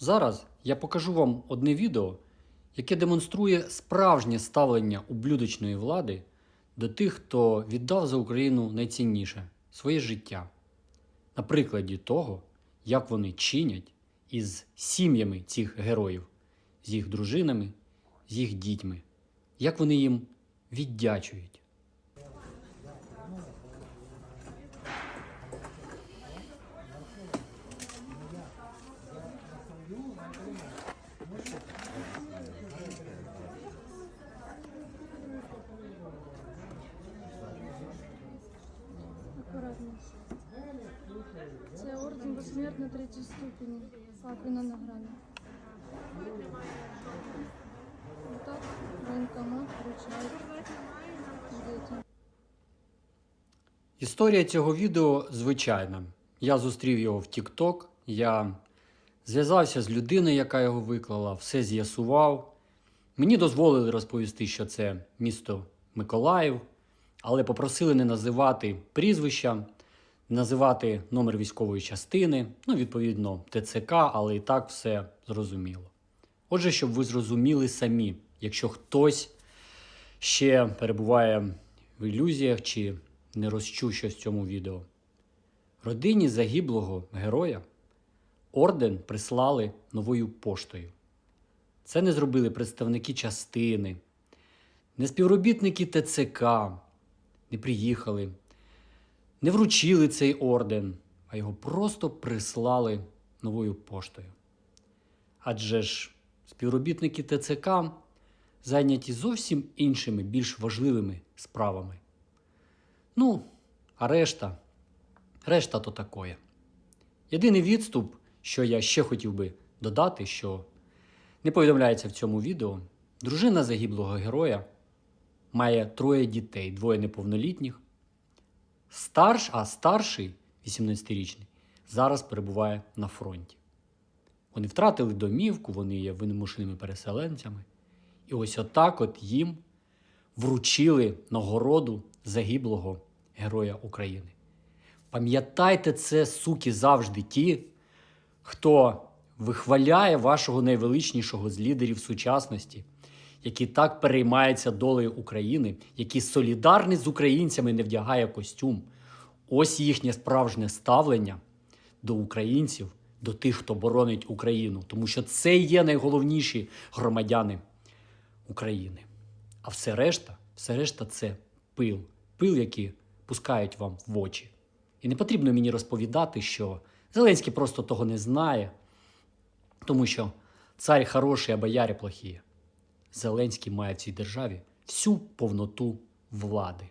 Зараз я покажу вам одне відео, яке демонструє справжнє ставлення ублюдочної влади до тих, хто віддав за Україну найцінніше своє життя. На прикладі того, як вони чинять із сім'ями цих героїв, з їх дружинами, з їх дітьми, як вони їм віддячують. Акуратно. Це орден посмертно третій ступені. Папина награда. Отак воєнкомат вручає дітям. Історія цього відео звичайна. Я зустрів його в TikTok, я зв'язався з людиною, яка його виклала, все з'ясував. Мені дозволили розповісти, що це місто Миколаїв, але попросили не називати прізвища, називати номер військової частини, ну, відповідно, ТЦК, але і так все зрозуміло. Отже, щоб ви зрозуміли самі, якщо хтось ще перебуває в ілюзіях чи не розчув в цьому відео. Родині загиблого героя орден прислали новою поштою. Це не зробили представники частини, не співробітники ТЦК, не приїхали, не вручили цей орден, а його просто прислали новою поштою. Адже ж співробітники ТЦК зайняті зовсім іншими, більш важливими справами. Ну, а решта, решта то такое. Єдиний відступ, що я ще хотів би додати, що не повідомляється в цьому відео, дружина загиблого героя має троє дітей, двоє неповнолітніх. Старш, а старший, 18-річний, зараз перебуває на фронті. Вони втратили домівку, вони є вимушеними переселенцями. І ось отак от їм вручили нагороду загиблого Героя України. Пам'ятайте це, суки, завжди ті, хто вихваляє вашого найвеличнішого з лідерів сучасності, який так переймається долею України, який солідарний з українцями не вдягає костюм. Ось їхнє справжнє ставлення до українців, до тих, хто боронить Україну, тому що це є найголовніші громадяни України. А все решта, все решта це пил, пил, який пускають вам в очі. І не потрібно мені розповідати, що Зеленський просто того не знає, тому що цар хороший, а бояри плохі. Зеленський має в цій державі всю повноту влади.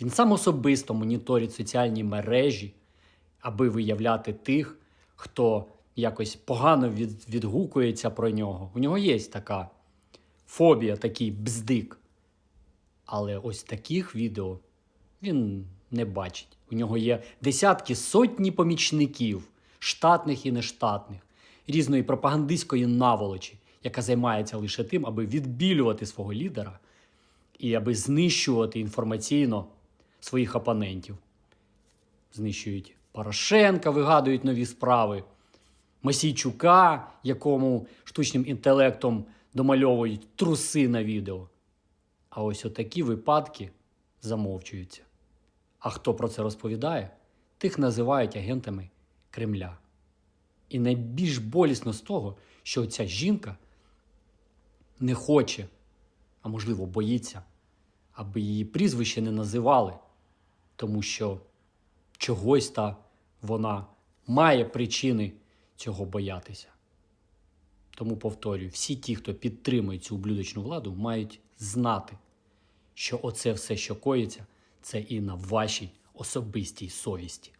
Він сам особисто моніторить соціальні мережі, аби виявляти тих, хто якось погано від, відгукується про нього. У нього є така фобія, такий бздик. Але ось таких відео він не бачить. У нього є десятки сотні помічників, штатних і нештатних, різної пропагандистської наволочі, яка займається лише тим, аби відбілювати свого лідера і аби знищувати інформаційно своїх опонентів. Знищують Порошенка, вигадують нові справи, Масійчука, якому штучним інтелектом домальовують труси на відео. А ось отакі випадки замовчуються. А хто про це розповідає, тих називають агентами Кремля. І найбільш болісно з того, що ця жінка не хоче, а можливо, боїться, аби її прізвище не називали, тому що чогось та вона має причини цього боятися. Тому повторюю, всі ті, хто підтримує цю ублюдочну владу, мають знати, що оце все, що коїться, це і на вашій особистій совісті.